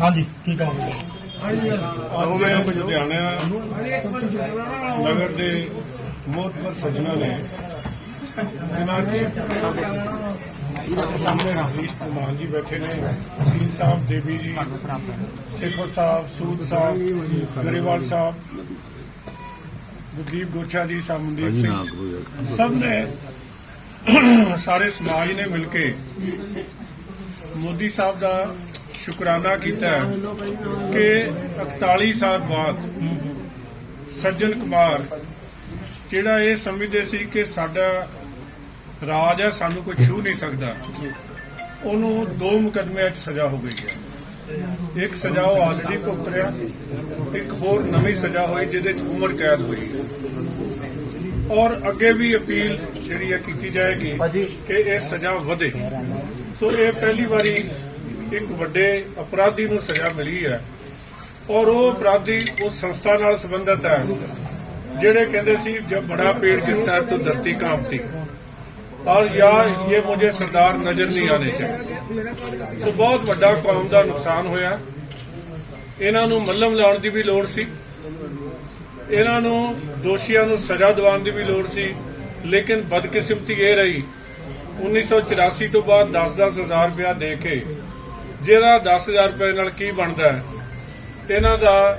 ਹਾਂਜੀ ਕੀ ਕਹੋਗੇ ਅੱਜ ਲੁਧਿਆਣਾ ਨਗਰ ਦੇ ਮੋਹਤਵਰ ਸੱਜਣਾ ਨੇ। ਇਹਨਾਂ ਦੇ ਸਾਹਮਣੇ ਰਫੀਸ਼ ਪ੍ਰਧਾਨ ਜੀ ਬੈਠੇ ਨੇ ਸੀਲ ਸਾਹਿਬ ਦੇਵੀ ਜੀ ਸੇਖੋ ਸਾਹਿਬ ਸੂਦ ਸਾਹਿਬ ਗਰੇਵਾਲ ਸਾਹਿਬ ਗੁਰਦੀਪ ਗੋਚਾ ਜੀ ਸਾਮਨਦੀਪ ਸਿੰਘ। ਸਭ ਨੇ ਸਾਰੇ ਸਮਾਜ ਨੇ ਮਿਲ ਕੇ ਮੋਦੀ ਸਾਹਿਬ ਦਾ ਸ਼ੁਕਰਾਨਾ ਕੀਤਾ ਕਿ 41 ਸਾਲ ਬਾਅਦ ਸੱਜਣ ਕੁਮਾਰ, ਜਿਹੜਾ ਇਹ ਸਮਝਦੇ ਸੀ ਕਿ ਸਾਡਾ ਰਾਜ ਹੈ, ਸਾਨੂੰ ਕੋਈ ਛੂ ਨਹੀਂ ਸਕਦਾ, ਉਹਨੂੰ ਦੋ ਮੁਕਦਮਿਆਂ 'ਚ ਸਜ਼ਾ ਹੋ ਗਈ ਹੈ। ਇੱਕ ਸਜ਼ਾ ਉਹ ਆਲਰੇਡੀ ਭੁਗਤ ਰਿਹਾ, ਇੱਕ ਹੋਰ ਨਵੀਂ ਸਜ਼ਾ ਹੋਈ ਜਿਹਦੇ 'ਚ ਉਮਰ ਕੈਦ ਹੋਈ। ਔਰ ਅੱਗੇ ਵੀ ਅਪੀਲ ਜਿਹੜੀ ਹੈ ਕੀਤੀ ਜਾਏਗੀ ਕਿ ਇਹ ਸਜ਼ਾ ਵਧੇ। ਸੋ ਇਹ ਪਹਿਲੀ ਵਾਰੀ ਇੱਕ ਵੱਡੇ ਅਪਰਾਧੀ ਨੂੰ ਸਜ਼ਾ ਮਿਲੀ ਹੈ ਔਰ ਉਹ ਅਪਰਾਧੀ ਉਸ ਸੰਸਥਾ ਨਾਲ ਸੰਬੰਧਿਤ ਹੈ ਜਿਹੜੇ ਕਹਿੰਦੇ ਸੀ ਜਬ ਬੜਾ ਪੇੜ ਗਿਰਤਾ ਹੈ ਤਾਂ ਧਰਤੀ ਕਾਂਪਤੀ। ਔਰ ਯਾ ਇਹ ਮੁਝੇ ਸਰਦਾਰ ਨਜ਼ਰ ਨਹੀਂ ਆਣੇ ਚਾਹੀਦੇ। ਸੋ ਬਹੁਤ ਵੱਡਾ ਕੌਮ ਦਾ ਨੁਕਸਾਨ ਹੋਇਆ। ਇਹਨਾਂ ਨੂੰ ਮੱਲਮ ਲਾਉਣ ਦੀ ਵੀ ਲੋੜ ਸੀ। ਇਹਨਾਂ ਨੂੰ ਦੋਸ਼ੀਆਂ ਨੂੰ ਸਜ਼ਾ ਦਿਵਾਉਣ ਦੀ ਵੀ ਲੋੜ ਸੀ। ਲੇਕਿਨ ਬਦਕਿਸਮਤੀ ਇਹ ਰਹੀ 1984 ਤੋਂ ਬਾਅਦ 10-10 ਹਜ਼ਾਰ ਰੁਪਇਆ ਦੇ ਕੇ, ਜਿਹੜਾ 10000 ਰੁਪਏ ਨਾਲ ਕੀ ਬਣਦਾ ਹੈ? ਇਹਨਾਂ ਦਾ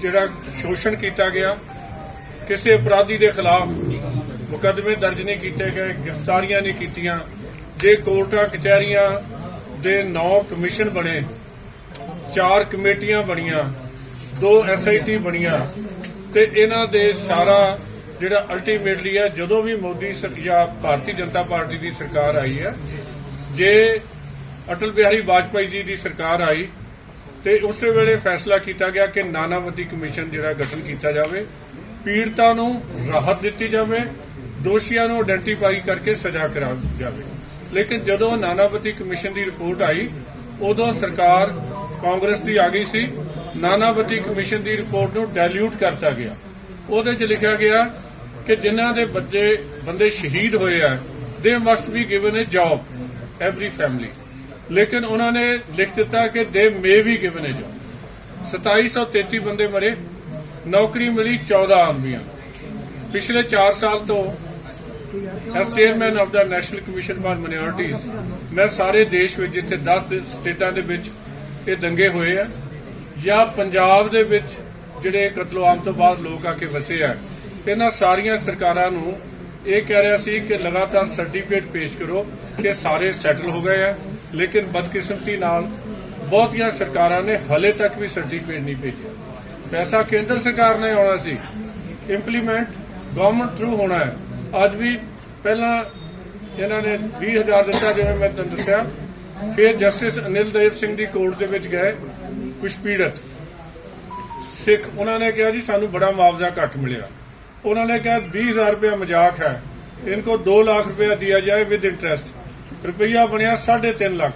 ਜਿਹੜਾ ਸ਼ੋਸ਼ਣ ਕੀਤਾ ਗਿਆ, ਕਿਸੇ ਅਪਰਾਧੀ ਦੇ ਖਿਲਾਫ ਮੁਕੱਦਮੇ ਦਰਜ ਨਹੀਂ ਕੀਤੇ ਗਏ, ਗ੍ਰਿਫਤਾਰੀਆਂ ਨਹੀਂ ਕੀਤੀਆਂ, ਜੇ ਕੋਰਟਾਂ, ਕਚਹਿਰੀਆਂ ਦੇ 9 ਕਮਿਸ਼ਨ ਬਣੇ, ਚਾਰ ਕਮੇਟੀਆਂ ਬਣੀਆਂ, ਦੋ ਐਸਆਈਟੀ ਬਣੀਆਂ, ਤੇ ਇਹਨਾਂ ਦੇ ਸਾਰਾ ਜਿਹੜਾ ਅਲਟੀਮੇਟਲੀ ਹੈ ਜਦੋਂ ਵੀ ਮੋਦੀ ਜਾਂ ਭਾਰਤੀ ਜਨਤਾ ਪਾਰਟੀ ਦੀ ਸਰਕਾਰ ਆਈ ਹੈ ਜੇ ਅਟਲ ਬਿਹਾਰੀ ਵਾਜਪਾਈ ਜੀ ਦੀ ਸਰਕਾਰ ਆਈ, ਤੇ ਉਸੇ ਵੇਲੇ ਫੈਸਲਾ ਕੀਤਾ ਗਿਆ ਕਿ ਨਾਨਾਵਤੀ ਕਮਿਸ਼ਨ ਜਿਹੜਾ ਗਠਨ ਕੀਤਾ ਜਾਵੇ, ਪੀੜਤਾਂ ਨੂੰ ਰਾਹਤ ਦਿੱਤੀ ਜਾਵੇ, ਦੋਸ਼ੀਆਂ ਨੂੰ ਆਇਡੈਂਟੀਫਾਈ ਕਰਕੇ ਸਜ਼ਾ ਕਰਾਈ ਜਾਵੇ। ਲੇਕਿਨ ਜਦੋਂ ਨਾਨਾਵਤੀ ਕਮਿਸ਼ਨ ਦੀ ਰਿਪੋਰਟ ਆਈ, ਉਦੋਂ ਸਰਕਾਰ ਕਾਂਗਰਸ ਦੀ ਆ ਗਈ ਸੀ। ਨਾਨਾਵਤੀ ਕਮਿਸ਼ਨ ਦੀ ਰਿਪੋਰਟ ਨੂੰ ਡੈਲਿਊਟ ਕਰਤਾ ਗਿਆ। ਉਹਦੇ 'ਚ ਲਿਖਿਆ ਗਿਆ ਕਿ ਜਿਨ੍ਹਾਂ ਦੇ ਬੱਚੇ, ਬੰਦੇ ਸ਼ਹੀਦ ਹੋਏ ਆ ਦੇ must be given a job every family ਲੇਕਿਨ ਉਹਨਾਂ ਨੇ ਲਿਖ ਦਿੱਤਾ ਕਿ ਦੇ ਮੇ ਵੀ ਗਿਵਨ ਅ ਜੌਬ 2733 ਬੰਦੇ ਮਰੇ, ਨੌਕਰੀ ਮਿਲੀ 14 ਆਦਮੀਆਂ ਨੂੰ। ਪਿਛਲੇ 4 ਸਾਲ ਤੋਂ as chairman of the national commission for minorities ਮੈਂ ਸਾਰੇ ਦੇਸ਼ ਵਿੱਚ ਜਿੱਥੇ 10 ਸਟੇਟਾਂ ਦੇ ਵਿੱਚ ਇਹ ਦੰਗੇ ਹੋਏ ਆ, ਜਾਂ ਪੰਜਾਬ ਦੇ ਵਿੱਚ ਜਿਹੜੇ ਕਤਲੋਆਮ ਤੋਂ ਬਾਅਦ ਲੋਕ ਆ ਕੇ ਵਸੇ ਆ ਇਹਨਾਂ ਸਾਰੀਆਂ ਸਰਕਾਰਾਂ ਨੂੰ ਇਹ ਕਹਿ ਰਿਹਾ ਸੀ ਕਿ ਲਗਾਤਾਰ ਸਰਟੀਫਿਕੇਟ ਪੇਸ਼ ਕਰੋ ਕਿ ਸਾਰੇ ਸੈਟਲ ਹੋ ਗਏ ਆ। ਲੇਕਿਨ ਬਦਕਿਸਮਤੀ ਨਾਲ ਬਹੁਤੀਆਂ ਸਰਕਾਰਾਂ ਨੇ ਹਲੇ ਤੱਕ ਵੀ ਸਰਟੀਫਿਕੇਟ ਨਹੀਂ ਭੇਜਿਆ। ਪੈਸਾ ਕੇਂਦਰ ਸਰਕਾਰ ਨੇ ਆਉਣਾ ਸੀ। ਇੰਪਲੀਮੈਂਟ ਗਵਰਨਮੈਂਟ ਥਰੂ ਹੋਣਾ ਹੈ। ਅੱਜ ਵੀ ਪਹਿਲਾਂ ਇਹਨਾਂ ਨੇ 20000 ਦਿੱਤਾ, ਜਿਵੇਂ ਮੈਂ ਤੁਹਾਨੂੰ ਦੱਸਿਆ। ਫਿਰ ਜਸਟਿਸ ਅਨਿਲ ਦੇਵ ਸਿੰਘ ਦੀ ਕੋਰਟ ਦੇ ਵਿੱਚ ਗਏ ਕੁਝ ਪੀੜਤ ਸਿੱਖ, ਉਹਨਾਂ ਨੇ ਕਿਹਾ ਜੀ, ਸਾਨੂੰ ਬੜਾ ਮੁਆਵਜ਼ਾ ਘੱਟ ਮਿਲਿਆ। ਉਹਨਾਂ ਨੇ ਕਿਹਾ 20000 ਰੁਪਇਆ ਮਜ਼ਾਕ ਹੈ। ਇਨਕੋ 2 ਲੱਖ ਰੁਪਇਆ ਦਿया ਜਾਏ ਵਿਦ ਇੰਟਰਸਟ ਰੁਪਈਆ ਬਣਿਆ 3.5 ਲੱਖ।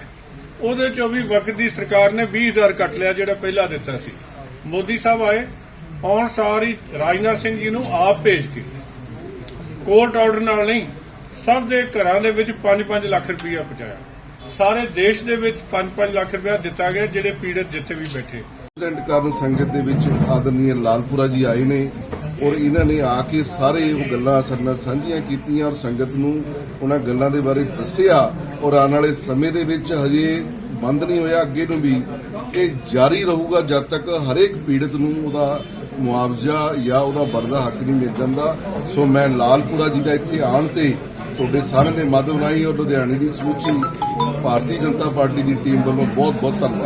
ਉਹਦੇ ਚੋਂ ਵੀ ਵਕਤ ਦੀ ਸਰਕਾਰ ਨੇ 20000 ਕੱਟ ਲਿਆ ਜਿਹੜਾ ਪਹਿਲਾਂ ਦਿੱਤਾ ਸੀ। ਮੋਦੀ ਸਾਹਿਬ ਆਏ, ਆਉਣ ਸਾਰੀ ਰਾਜਨਾਥ ਸਿੰਘ ਜੀ ਨੂੰ ਆਪ ਭੇਜ ਕੇ। ਕੋਰਟ ਆਰਡਰ ਨਾਲ ਨਹੀਂ, ਸਭ ਦੇ ਘਰਾਂ ਦੇ ਵਿੱਚ 5-5 ਲੱਖ ਰੁਪਇਆ ਪਹੁੰਚਾਇਆ। ਸਾਰੇ ਦੇਸ਼ ਦੇ ਵਿੱਚ 5-5 ਲੱਖ ਰੁਪਇਆ ਦਿੱਤਾ ਗਿਆ, ਜਿਹੜੇ ਪੀੜਤ ਜਿੱਥੇ ਵੀ ਬੈਠੇ। ਪ੍ਰੈਜ਼ੀਡੈਂਟ ਕਾਰਨ ਸੰਗਤ ਦੇ ਵਿੱਚ ਆਦਰਨੀय ਲਾਲਪੁਰਾ ਜੀ ਆਏ ਨੇ। ਔਰ ਇਹਨਾਂ ਨੇ ਆ ਕੇ ਸਾਰੇ ਉਹ ਗੱਲਾਂ ਸਾਡੇ ਨਾਲ ਸਾਂਝੀਆਂ ਕੀਤੀਆਂ ਔਰ ਸੰਗਤ ਨੂੰ ਉਹਨਾਂ ਗੱਲਾਂ ਦੇ ਬਾਰੇ ਦੱਸਿਆ ਔਰ ਆਉਣ ਵਾਲੇ ਸਮੇਂ ਦੇ ਵਿੱਚ ਹਜੇ ਬੰਦ ਨਹੀਂ ਹੋਇਆ, ਅੱਗੇ ਨੂੰ ਵੀ ਇਹ ਜਾਰੀ ਰਹੂਗਾ ਜਦ ਤੱਕ ਹਰੇਕ ਪੀੜਤ ਨੂੰ ਉਹਦਾ ਮੁਆਵਜ਼ਾ ਜਾਂ ਉਹਦਾ ਬਣਦਾ ਹੱਕ ਨਹੀਂ ਮਿਲ ਜਾਂਦਾ। ਸੋ ਮੈਂ ਲਾਲਪੁਰਾ ਜੀ ਦਾ ਇੱਥੇ ਆਉਣ ਤੇ ਤੁਹਾਡੇ ਸਾਰਿਆਂ ਦੇ ਮਾਧਵ ਰਾਹੀਂ ਔਰ ਲੁਧਿਆਣੇ ਦੀ ਸਮੁੱਚੀ ਭਾਰਤੀ ਜਨਤਾ ਪਾਰਟੀ ਦੀ ਟੀਮ ਵੱਲੋਂ ਬਹੁਤ ਬਹੁਤ ਧੰਨਵਾਦ।